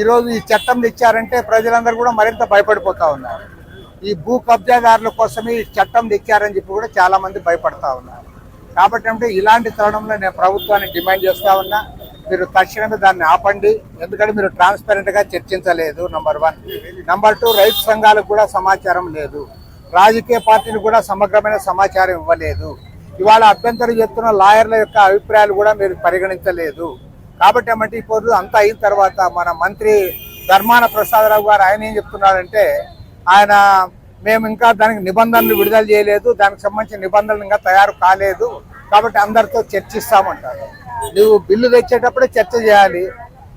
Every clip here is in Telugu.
ఈరోజు ఈ చట్టం తెచ్చారంటే ప్రజలందరూ కూడా మరింత భయపడిపోతా ఉన్నారు. ఈ భూ కబ్జాదారుల కోసమే ఈ చట్టం తెచ్చారని చెప్పి కూడా చాలా మంది భయపడతా ఉన్నారు. కాబట్టి అంటే ఇలాంటి తరుణంలో నేను ప్రభుత్వాన్ని డిమాండ్ చేస్తా ఉన్నా. మీరు తక్షణమే దాన్ని ఆపండి. ఎందుకంటే మీరు ట్రాన్స్పరెంట్గా చర్చించలేదు నంబర్ వన్ నంబర్ టూ రైతు సంఘాలకు కూడా సమాచారం లేదు. రాజకీయ పార్టీలు కూడా సమగ్రమైన సమాచారం ఇవ్వలేదు. ఇవాళ అభ్యంతరం చెప్తున్న లాయర్ల యొక్క అభిప్రాయాలు కూడా మీరు పరిగణించలేదు. కాబట్టి ఏమంటే ఇప్పుడు అంతా అయిన తర్వాత మన మంత్రి ధర్మాన ప్రసాదరావు గారు ఆయన ఏం చెప్తున్నారంటే ఆయన మేము ఇంకా దానికి నిబంధనలు విడుదల చేయలేదు దానికి సంబంధించిన నిబంధనలు ఇంకా తయారు కాలేదు కాబట్టి అందరితో చర్చిస్తామంటారు. నువ్వు బిల్లు తెచ్చేటప్పుడే చర్చ చేయాలి.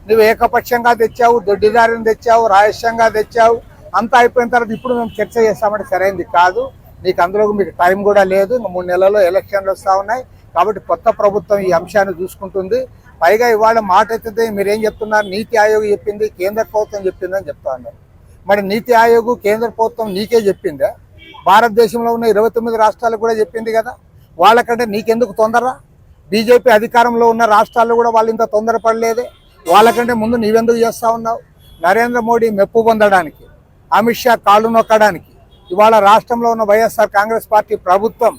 నువ్వు ఏకపక్షంగా తెచ్చావు దొడ్డిదారిని తెచ్చావు రహస్యంగా తెచ్చావు అంతా అయిపోయిన తర్వాత ఇప్పుడు మేము చర్చ చేస్తామంటే సరైనది కాదు. నీకు అందులో మీకు టైం కూడా లేదు ఇంకా మూడు నెలల్లో ఎలక్షన్లు వస్తూ ఉన్నాయి. కాబట్టి కొత్త ప్రభుత్వం ఈ అంశాన్ని చూసుకుంటుంది. పైగా ఇవాళ మాట ఎత్తితే మీరేం చెప్తున్నారు? నీతి ఆయోగ్ చెప్పింది కేంద్ర ప్రభుత్వం చెప్పిందని చెప్తా ఉన్నారు. మరి నీతి ఆయోగ్ కేంద్ర ప్రభుత్వం నీకే చెప్పిందా? భారతదేశంలో ఉన్న ఇరవై తొమ్మిది రాష్ట్రాలకు కూడా చెప్పింది కదా. వాళ్ళకంటే నీకెందుకు తొందర? బీజేపీ అధికారంలో ఉన్న రాష్ట్రాల్లో కూడా వాళ్ళు ఇంత తొందరపడలేదే. వాళ్ళకంటే ముందు నీవెందుకు చేస్తా ఉన్నావు? నరేంద్ర మోడీ మెప్పు పొందడానికి అమిత్ షా కాళ్ళు నొక్కడానికి ఇవాళ రాష్ట్రంలో ఉన్న వైఎస్ఆర్ కాంగ్రెస్ పార్టీ ప్రభుత్వం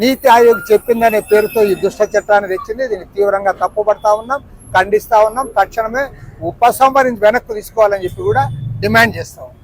నీతి ఆయోగ్ చెప్పిందనే పేరుతో ఈ దుష్ట చట్టాన్ని తెచ్చింది. దీన్ని తీవ్రంగా తప్పుపడతా ఉన్నాం ఖండిస్తా ఉన్నాం. తక్షణమే ఉపసంహరించి వెనక్కు తీసుకోవాలని చెప్పి కూడా డిమాండ్ చేస్తా ఉన్నాం.